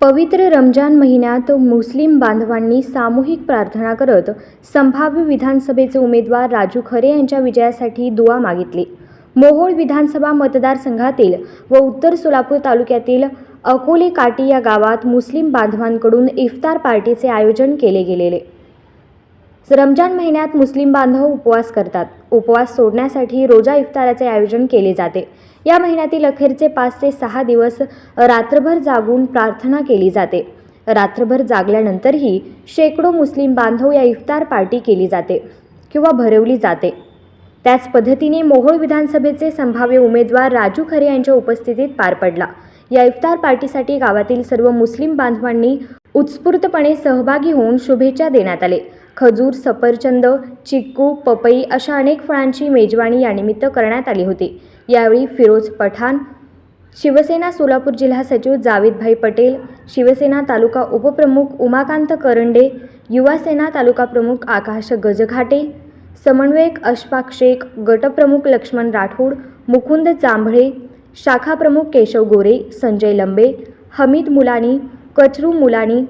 पवित्र रमजान महिन्यात मुस्लिम बांधवांनी सामूहिक प्रार्थना करत संभाव्य विधानसभेचे उमेदवार राजू खरे यांच्या विजयासाठी दुवा मागितली. मोहोळ विधानसभा मतदारसंघातील व उत्तर सोलापूर तालुक्यातील अकोले काटी या गावात मुस्लिम बांधवांकडून इफ्तार पार्टीचे आयोजन केले गेलेले. रमजान महिन्यात मुस्लिम बांधव उपवास करतात. उपवास सोडण्यासाठी रोजा इफ्ताराचे आयोजन केले जाते. या महिन्यातील अखेरचे पाच ते सहा दिवस रात्रभर जागून प्रार्थना केली जाते. रात्रभर जागल्यानंतरही शेकडो मुस्लिम बांधव या इफ्तार पार्टी केली जाते किंवा भरवली जाते. त्याच पद्धतीने मोहोळ विधानसभेचे संभाव्य उमेदवार राजू खरे यांच्या उपस्थितीत पार पडला. या इफ्तार पार्टीसाठी गावातील सर्व मुस्लिम बांधवांनी उत्स्फूर्तपणे सहभागी होऊन शुभेच्छा देण्यात आले. खजूर सफरचंद चिक्कू पपई अशा अनेक फळांची मेजवानी यानिमित्त करण्यात आली होती. यावेळी फिरोज पठाण शिवसेना सोलापूर जिल्हा सचिव जावेदभाई पटेल शिवसेना तालुका उपप्रमुख उमाकांत करंडे युवासेना तालुका प्रमुख आकाश गजघाटे समन्वयक अशफाक शेख गटप्रमुख लक्ष्मण राठोड मुकुंद जांभळे शाखाप्रमुख केशव गोरे संजय लंबे हमीद मुलानी कचरू मुलानी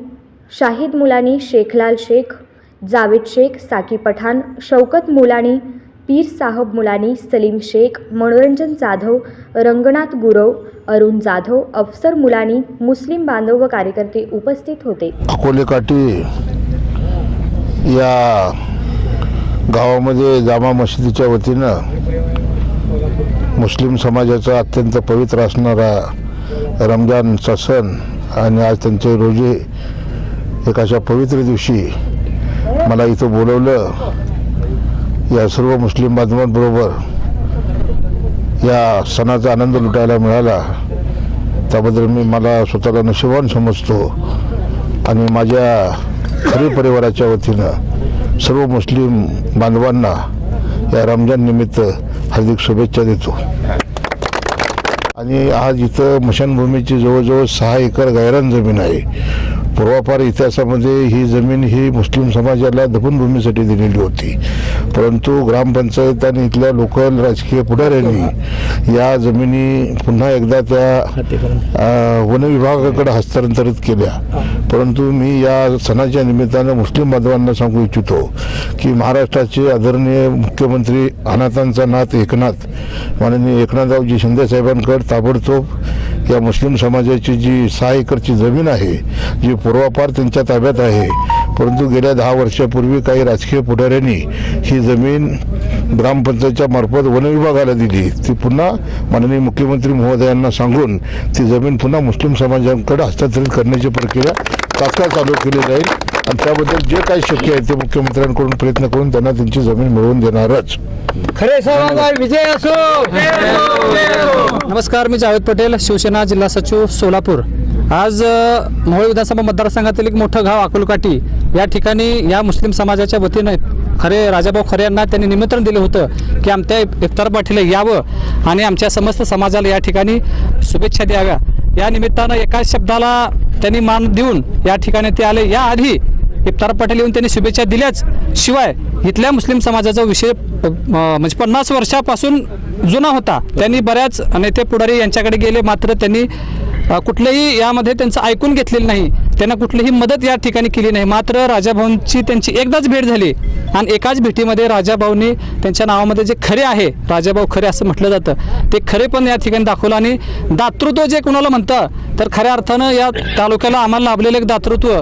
शाहिद मुलानी शेखलाल शेख जावेद शेख साकी पठाण शौकत मुलानी पीर साहब मुलानी सलीम शेख मनोरंजन जाधव रंगनाथ गुरव अरुण जाधव अफसर मुलानी मुस्लिम बांधव व कार्यकर्ते उपस्थित होते. अकोलेकाठी या गावामध्ये जामा मशिदीच्या वतीनं मुस्लिम समाजाचा अत्यंत पवित्र असणारा रमजानचा सण आणि आज त्यांचे रोजे एक अशा पवित्र दिवशी मला इथं बोलवलं. या सर्व मुस्लिम बांधवांबरोबर या सणाचा आनंद लुटायला मिळाला. त्याबद्दल मी मला स्वतःला नशिबान समजतो आणि माझ्या खरी परिवाराच्या वतीनं सर्व मुस्लिम बांधवांना या रमजान निमित्त हार्दिक शुभेच्छा देतो. आणि आज इथं मशानभूमीची जवळजवळ सहा एकर गायरान जमीन आहे. पूर्वापार इतिहासामध्ये ही जमीन ही मुस्लिम समाजाला दफनभूमीसाठी दिलेली होती. परंतु ग्रामपंचायत आणि इथल्या लोकल राजकीय पुढाऱ्यांनी या जमिनी पुन्हा एकदा त्या अ, वन विभागाकडे हस्तांतरित केल्या. परंतु मी या सणाच्या निमित्तानं मुस्लिम बांधवांना सांगू इच्छितो की महाराष्ट्राचे आदरणीय मुख्यमंत्री अनाथांचा नाथ एकनाथ माननीय एकनाथरावजी शिंदेसाहेबांकडे ताबडतोब या मुस्लिम समाजाची जी सहा एकरची जमीन आहे जी पूर्वापार त्यांच्या ताब्यात आहे परंतु गेल्या दहा वर्षापूर्वी काही राजकीय पुढाऱ्यांनी ही जमीन ग्रामपंचायतच्या मार्फत वनविभागाला दिली ती पुन्हा माननीय मुख्यमंत्री महोदयांना सांगून ती जमीन पुन्हा मुस्लिम समाजाकडे हस्तांतरित करण्याची प्रक्रिया तात्काळ चालू केली जाईल आणि त्याबद्दल जे काही शक्य आहे ते मुख्यमंत्र्यांकडून प्रयत्न करून त्यांना त्यांची जमीन मिळवून देणारच. खरे विजय असो. नमस्कार मी जावेद पटेल शिवसेना जिल्हा सचिव सोलापूर. आज अ, मोहोळ विधानसभा मतदारसंघातील एक मोठं गाव अकोलकाठी या ठिकाणी या मुस्लिम समाजाच्या वतीनं खरे राजाभाऊ खरे यांना त्यांनी निमंत्रण दिलं होतं की आमच्या इफ्तार पाठीला यावं आणि आमच्या समस्त समाजाला या ठिकाणी शुभेच्छा द्याव्या. या निमित्तानं एकाच शब्दाला त्यांनी मान देऊन या ठिकाणी ते आले. याआधी इफ्तार पाटील येऊन त्यांनी शुभेच्छा दिल्याच शिवाय इथल्या मुस्लिम समाजाचा विषय म्हणजे पन्नास वर्षापासून जुना होता. त्यांनी बऱ्याच नेते पुढारी यांच्याकडे गेले मात्र त्यांनी कुठलेही कुठलंही यामध्ये त्यांचं ऐकून घेतलेलं नाही. त्यांना कुठलीही मदत या ठिकाणी केली नाही. मात्र राजाभाऊंची त्यांची एकदाच भेट झाली आणि एकाच भेटीमध्ये राजाभाऊंनी त्यांच्या नावामध्ये जे खरे आहे राजाभाऊ खरे असं म्हटलं जातं ते खरे पण या ठिकाणी दाखवलं आणि दातृत्व जे कुणाला म्हणतं तर खऱ्या अर्थानं या तालुक्याला आम्हाला लाभलेलं एक दातृत्व.